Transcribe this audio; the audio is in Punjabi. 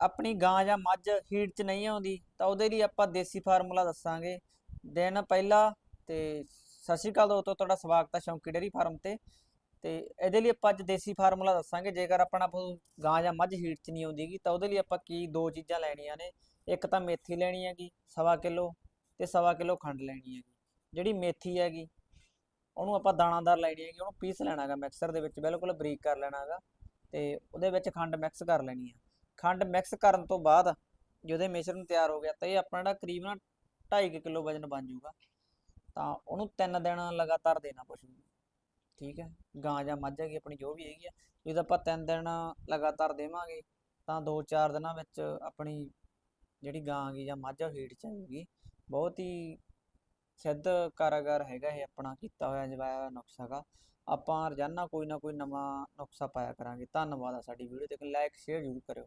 ਆਪਣੀ ਗਾਂ ਜਾਂ ਮੱਝ ਹੀਟ 'ਚ ਨਹੀਂ ਆਉਂਦੀ, ਤਾਂ ਉਹਦੇ ਲਈ ਆਪਾਂ ਦੇਸੀ ਫਾਰਮੂਲਾ ਦੱਸਾਂਗੇ। ਦਿਨ ਪਹਿਲਾ ਤੇ ਸਤਿ ਸ਼੍ਰੀ ਅਕਾਲ ਦੋਸਤੋ, ਤੁਹਾਡਾ ਸਵਾਗਤ ਹੈ ਸ਼ੌਂਕੀ ਡੇਅਰੀ ਫਾਰਮ ਤੇ। ਤੇ ਇਹਦੇ ਲਈ ਆਪਾਂ ਅੱਜ ਦੇਸੀ ਫਾਰਮੂਲਾ ਦੱਸਾਂਗੇ, ਜੇਕਰ ਆਪਣਾ ਗਾਂ ਜਾਂ ਮੱਝ ਹੀਟ 'ਚ ਨਹੀਂ ਆਉਂਦੀਗੀ, ਤਾਂ ਉਹਦੇ ਲਈ ਆਪਾਂ ਕੀ ਦੋ ਚੀਜ਼ਾਂ ਲੈਣੀਆਂ ਨੇ। ਇੱਕ ਤਾਂ ਮੇਥੀ ਲੈਣੀ ਹੈਗੀ, ਸਵਾ ਕਿਲੋ ਤੇ ਸਵਾ ਕਿਲੋ ਖੰਡ ਲੈਣੀ ਹੈਗੀ। ਜਿਹੜੀ ਮੇਥੀ ਹੈਗੀ, ਉਹਨੂੰ ਆਪਾਂ ਦਾਣਾਦਾਰ ਲੈਣੀ ਹੈਗੀ, ਉਹਨੂੰ ਪੀਸ ਲੈਣਾ ਹੈਗਾ ਮਿਕਸਰ ਦੇ ਵਿੱਚ, ਬਿਲਕੁਲ ਬਰੀਕ ਕਰ ਲੈਣਾ ਹੈਗਾ। ਤੇ ਉਹਦੇ ਵਿੱਚ ਖੰਡ ਮਿਕਸ ਕਰ ਲੈਣੀ ਹੈ ਖੰਡ ਮਿਕਸ ਕਰਨ ਤੋਂ ਬਾਅਦ ਜਦੋਂ ਮਿਸ਼ਰਣ ਤਿਆਰ ਹੋ ਗਿਆ ਤਾਂ ਇਹ ਆਪਣਾ ਜਿਹੜਾ ਕਰੀਬ ਨਾ 2.5 ਕਿਲੋ ਵਜਨ ਬਣ ਜਾਊਗਾ। ਤਾਂ ਉਹਨੂੰ ਤਿੰਨ ਦਿਨ ਲਗਾਤਾਰ ਦੇਣਾ ਪਸ਼ੂ ਨੂੰ ਠੀਕ ਹੈ, ਗਾਂ ਜਾਂ ਮੱਝ ਹੈਗੀ, ਆਪਣੀ ਜੋ ਵੀ ਹੈਗੀ ਆ। ਜਦੋਂ ਆਪਾਂ ਤਿੰਨ ਦਿਨ ਲਗਾਤਾਰ ਦੇਵਾਂਗੇ ਤਾਂ 2-4 ਦਿਨਾਂ ਵਿੱਚ ਆਪਣੀ ਜਿਹੜੀ ਗਾਂ ਹੈਗੀ ਜਾਂ ਮੱਝ ਆ ਹੀਟ ਚ ਆਊਗੀ ਬਹੁਤ ਹੀ ਸਿੱਧ ਕਾਰਾਗਰ ਹੈਗਾ ਇਹ ਆਪਣਾ, ਕੀਤਾ ਹੋਇਆ ਜਵਾਇਆ ਹੋਇਆ ਨੁਕਸਾ ਹੈਗਾ। ਆਪਾਂ ਰੋਜ਼ਾਨਾ ਕੋਈ ਨਾ ਕੋਈ ਨਵਾਂ ਨੁਕਸਾ ਪਾਇਆ ਕਰਾਂਗੇ। ਧੰਨਵਾਦ ਆ ਸਾਡੀ ਵੀਡੀਓ, ਤੇ ਲਾਈਕ ਸ਼ੇਅਰ ਜ਼ਰੂਰ ਕਰਿਓ।